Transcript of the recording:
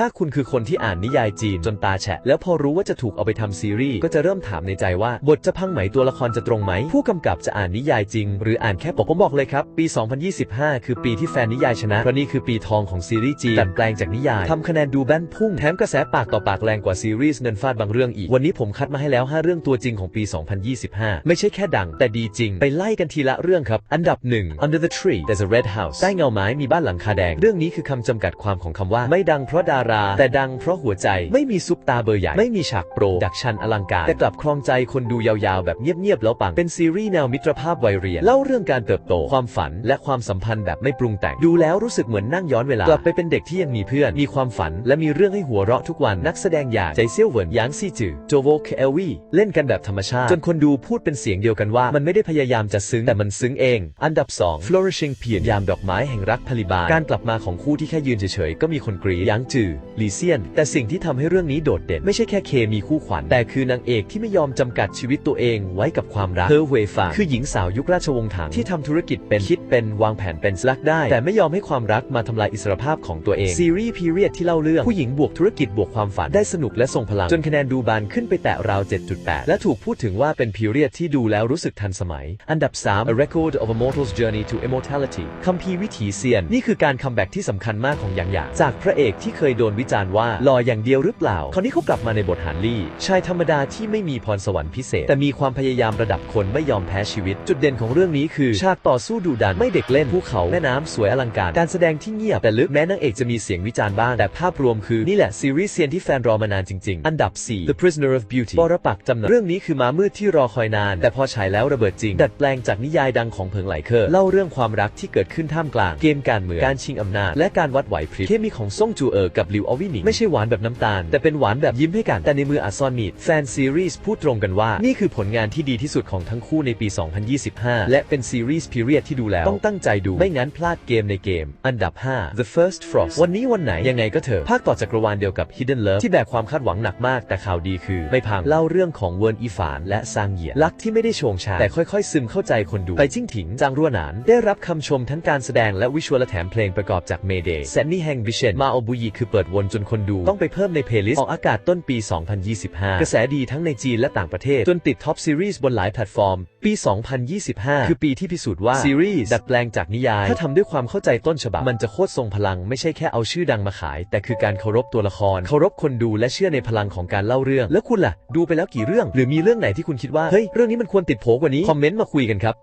ถ้าคุณคือคนที่อ่านนิยายจีนจนตาแฉะ แล้วพอรู้ว่าจะถูกเอาไปทำซีรีส์ ก็จะเริ่มถามในใจว่า บทจะพังไหมตัวละครจะตรงไหม ผู้กำกับจะอ่านนิยายจริง หรืออ่านแค่ปกผมบอกเลยครับ ปี 2025 คือปีที่แฟนนิยายชนะ เพราะนี่คือปีทองของซีรีส์จีนดัดแปลงจากนิยายทำคะแนนดูแบนพุ่งแถมกระแสปากต่อปากแรงกว่าซีรีส์เงินฟาดบางเรื่องอีกวันนี้ผมคัดมาให้แล้ว 5 เรื่องตัวจริงของปี 2025 ไม่ใช่แค่ดัง แต่ดีจริง ไปไล่กันทีละเรื่องครับอันดับ 1 Under the Tree There's a Red House ใต้เงาไม้มีบ้านหลังคาแดงเรื่องนี้คือคำจำกัดความของคำว่าไม่ดังเพราะดารา แต่ดังเพราะหัวใจไม่มีซุปตาเบอร์ใหญ่ ไม่มีฉากโปร ดักชันอลังการ แต่กลับครองใจคนดูยาวๆ แบบเงียบๆ แล้วปัง เป็นซีรีส์แนวมิตรภาพวัยเรียน เล่าเรื่องการเติบโต ความฝัน และความสัมพันธ์แบบไม่ปรุงแต่ง ดูแล้วรู้สึกเหมือนนั่งย้อนเวลา กลับไปเป็นเด็กที่ยังมีเพื่อน มีความฝัน และมีเรื่องให้หัวเราะทุกวัน นักแสดงอย่างใจเซี่ยวเหวินหยางซีจือ โจโวเคเอลวีเล่นกันแบบธรรมชาติ จนคนดูพูดเป็นเสียงเดียวกันว่า มันไม่ได้พยายามจะซึ้ง แต่มันซึ้งเอง อันดับ 2 flourishing เพียนยามดอกไม้แห่งรักพลิบาลการกลับมาของคู่ที่แค่ยืนเฉยๆก็มีคนกรีดยางจือลีเซียน แต่สิ่งที่ทำให้เรื่องนี้โดดเด่น ไม่ใช่แค่เคมีคู่ขวัญ แต่คือนางเอกที่ไม่ยอมจำกัดชีวิตตัวเองไว้กับความรักเธอเวฟางคือหญิงสาวยุคราชวงศ์ถังที่ทำธุรกิจเป็นคิดเป็นวางแผนเป็นสลักได้ แต่ไม่ยอมให้ความรักมาทำลายอิสรภาพของตัวเอง ซีรีส์พีเรียดที่เล่าเรื่องผู้หญิงบวกธุรกิจบวกความฝันได้สนุกและทรงพลัง จนคะแนนดูบานขึ้นไปแตะราว 7.8 และถูกพูดถึงว่าเป็นพีเรียดที่ดูแล้วรู้สึกทันสมัย อันดับ 3 A Record of a Mortal's Journey to Immortality คัมภีร์วิถีเซียน นี่คือการคัมแบ็กที่สำคัญมากของหยางหยางจากพระเอกที่เคยโดนวิจารณ์ว่าหล่ออย่างเดียวหรือเปล่า คราวนี้เขากลับมาในบทหานลี่ ชายธรรมดาที่ไม่มีพรสวรรค์พิเศษ แต่มีความพยายามระดับคนไม่ยอมแพ้ชีวิต จุดเด่นของเรื่องนี้คือ ฉากต่อสู้ดุดันไม่เด็กเล่นภูเขาแม่น้ำสวยอลังการ การแสดงที่เงียบแต่ลึกแม้นางเอกจะมีเสียงวิจารณ์บ้าง แต่ภาพรวมคือนี่แหละซีรีส์เซียนที่แฟนรอมานานจริงๆ อันดับ 4 The Prisoner of Beauty ปรปักจำนำเรื่องนี้คือมามืดที่รอคอยนาน แต่พอฉายแล้วระเบิดจริง ดัดแปลงจากนิยายดังของเพิงไหลเคอร์เล่าเรื่องความรักที่เกิดขึ้นท่ามกลางเกมการเมืองการชิงอำนาจ และการวัดไหวพริบเคมีของซ่งจูเอ๋อกับลิวอวินิงไม่ใช่หวานแบบน้ำตาล แต่เป็นหวานแบบยิ้มให้กัน แต่ในมืออัซอนมีดแฟนซีรีส์พูดตรงกันว่า นี่คือผลงานที่ดีที่สุดของทั้งคู่ในปี 2025 และเป็นซีรีส์พีเรียดที่ดูแล้ว ต้องตั้งใจดูไม่งั้นพลาดเกมในเกม อันดับ 5 The First Frost วันนี้วันไหนยังไงก็เถอะภาคต่อจักรวาลเดียวกับ Hidden Love ที่แบกความคาดหวังหนักมาก แต่ข่าวดีคือ ไม่พังเล่าเรื่องของเวิร์นอีฝาน และซางเหยียนรักที่ไม่ได้โชงชาแต่ค่อยๆ ซึมเข้าใจคนดูไปจิ้งถิงจางรั่วหนาน ได้รับคำชมทั้งการแสดงและวิชวลและแถมเพลงประกอบจาก Mayday แซนนี่แฮงบิเชนมาอบุยีคือเปิดวนจนคนดูต้องไปเพิ่มในเพลย์ลิสต์ออกอากาศต้นปี 2025 กระแสดีทั้งในจีนและต่างประเทศ จนติดท็อปซีรีส์บนหลายแพลตฟอร์ม ปี 2025 คือปีที่พิสูจน์ว่าซีรีส์ดัดแปลงจากนิยาย ถ้าทำด้วยความเข้าใจต้นฉบับ มันจะโคตรทรงพลังไม่ใช่แค่เอาชื่อดังมาขาย แต่คือการเคารพตัวละคร เคารพคนดูและเชื่อในพลังของการเล่าเรื่อง แล้วคุณล่ะ ดูไปแล้วกี่เรื่อง หรือมีเรื่องไหนที่คุณคิดว่าเฮ้ยเรื่องนี้มันควรติดโผกว่านี้คอมเมนต์มาคุยกันครับ